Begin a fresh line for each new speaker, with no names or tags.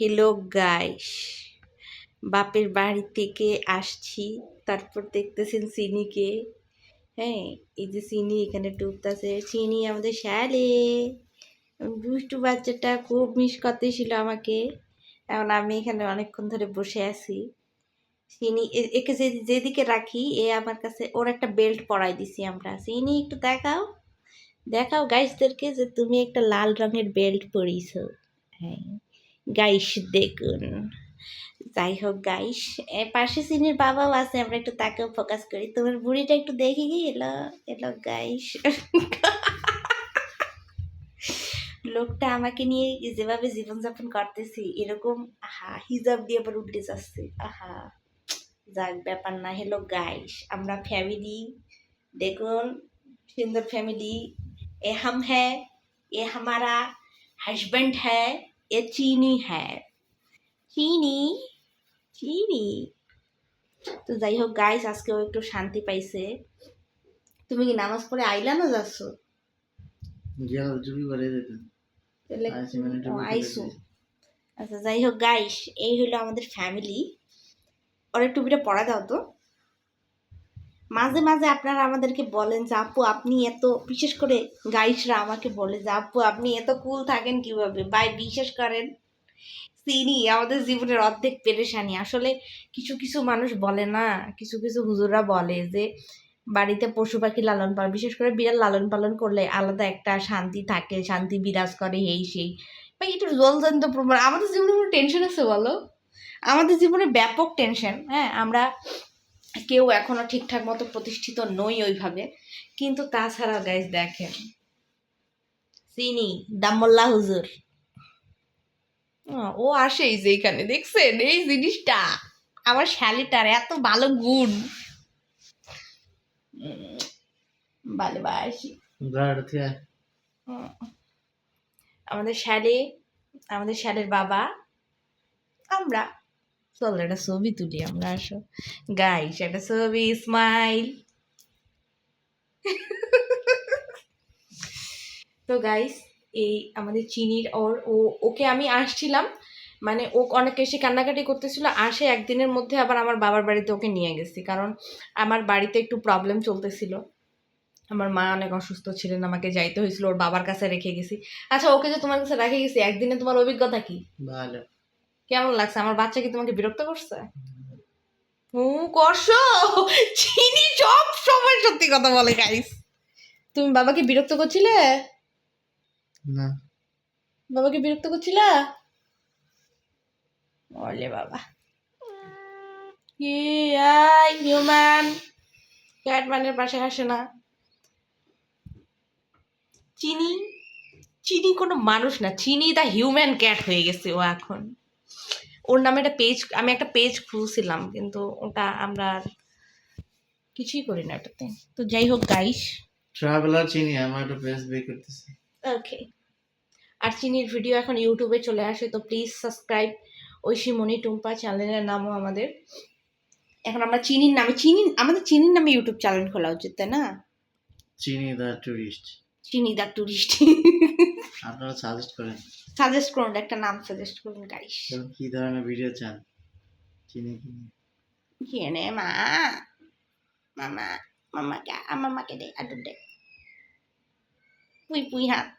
Hello guys, বাপের বাড়ি থেকে আসছি। তারপর দেখতেছেন চিনিকে হ্যাঁ এই যে চিনি এখানে ডুবতেছে। চিনি আমাদের শ্যালে, দুষ্টু বাচ্চাটা খুব মিস করতেছিল আমাকে। এখন আমি এখানে অনেকক্ষণ ধরে বসে আছি। চিনি একে যে, যেদিকে রাখি, এ আমার কাছে ওর একটা বেল্ট পরাই দিছি আমরা। চিনি একটু দেখাও। দেখাও গাইসদেরকে যে তুমি একটা লাল রঙের বেল্ট পরিছো হ্যাঁ। গাইশ দেখুন। যাই হোক গাইশ পাশে শ্রেণির বাবাও আছে, আমরা একটু তাকেও ফোকাস করি। তোমার বুড়িটা একটু দেখে গিয়ে এলো এলো গাইশ লোকটা আমাকে নিয়ে যেভাবে জীবনযাপন করতেছি, এরকম আহা, হিজাব দিয়ে আবার উল্টে যাচ্ছে। আহা, যাক, ব্যাপার না হেলো গাইস, আমরা ফ্যামিলি দেখুন, সুন্দর ফ্যামিলি এ হাম হ্যাঁ এ হামারা হাজব্যান্ড হ্যাঁ a চিনি হ্যাভ চিনি চিনি। তো যাই হোক গাইস আজকেও একটু শান্তি পাইছে। তুমি কি নামাজ পড়ে আইলা না যাচ্ছ?
আইসু।
আচ্ছা যাই হোক গাইস এই হলো আমাদের ফ্যামিলি ওর টুপিটা পড়া দাও তো। মাঝে মাঝে আপনারা আমাদেরকে বলেন যে, আপু, আপনি এত বিশেষ করে গাইসরা আমাকে বলে যে, আপু, আপনি এত কুল থাকেন কীভাবে? ভাই বিশেষ করেন, তিনি আমাদের জীবনের অর্ধেক পেরেশানি। আসলে কিছু কিছু মানুষ বলে না, কিছু কিছু হুজুররা বলে যে, বাড়িতে পশু পাখি লালন পালন, বিশেষ করে বিড়াল লালন পালন করলে আলাদা একটা শান্তি থাকে, শান্তি বিরাজ করে, এই, সেই। ভাই একটু জলজন্ত প্রমাণ। আমাদের জীবনে কোনো টেনশন আছে বলো? আমাদের জীবনে ব্যাপক টেনশন হ্যাঁ? আমরা কেউ এখনও ঠিকঠাক মতো প্রতিষ্ঠিত নই ওইভাবে। কিন্তু তাছাড়া গাইজ দেখেন। চিনি, দামোল্লা হুজুর। ও আসে এই যে এখানে, দেখছেন? এই জিনিসটা। আমার শালিটার এত ভালো গুণ। আমাদের শ্যালে আমাদের শ্যালের বাবা, আমরা। চল একটা ছবি তুলি আমরা, আসো। গাইস একটা ছবি স্মাইল তো গাইস এই আমাদের চিনির ওর, ও, ওকে আমি আসছিলাম। মানে ও অনেক এসে কান্নাকাটি করতেছিল আসে একদিনের মধ্যে আবার আমার বাবার বাড়িতে ওকে নিয়ে গেছি, কারণ আমার বাড়িতে একটু প্রবলেম চলতেছিল। আমার মা অনেক অসুস্থ ছিলেন, আমাকে যাইতে হয়েছিল, ওর বাবার কাছে রেখে গেছি। আচ্ছা ওকে যে তোমার কাছে রেখে গেছি, একদিনে তোমার অভিজ্ঞতা কি?
ভালো।
কেমন লাগছে? আমার বাচ্চা কি তোমাকে বিরক্ত করছে? করছ? চিনি সব সময় সত্যি কথা বলে গাইস তুমি বাবাকে বিরক্ত করছিলে?
না।
বাবাকে বিরক্ত করছিলা? বলে বাবা। আই হিউম্যান ক্যাটম্যানের পাশে আসে না। চিনি? চিনি কোনো মানুষ না। চিনি দা হিউম্যান ক্যাট হয়ে গেছে ও এখন। ওর নামে একটা পেজ আমি একটা পেজ খুলছিলাম কিন্তু ওটা আমরা কিছুই করি না ওটাতে তো যাই হোক গাইস
ট্রাভেলার চিনি আমার একটা পেজ বের করতেছে।
ওকে আর চিনির ভিডিও এখন ইউটিউবে চলে আসে তো প্লিজ সাবস্ক্রাইব ঐশী মণি টুম্পা চ্যানেলের নামও আমাদের। এখন আমরা চিনির নামে চিনি আমাদের চিনির নামে ইউটিউব চ্যানেল খোলা উচিত তাই না?
চিনি দা টুরিস্ট
চিনি দা টুরিস্ট
আপনারা সাজেস্ট করেন।
সাজেস্ট করুন একটা নাম সাজেস্ট করুন গাইস
কি ধরনের ভিডিও চান? চিনি কি
কিনে মা মামা মামাকে মামাকে দে আদর দে। পুই পুই হাত।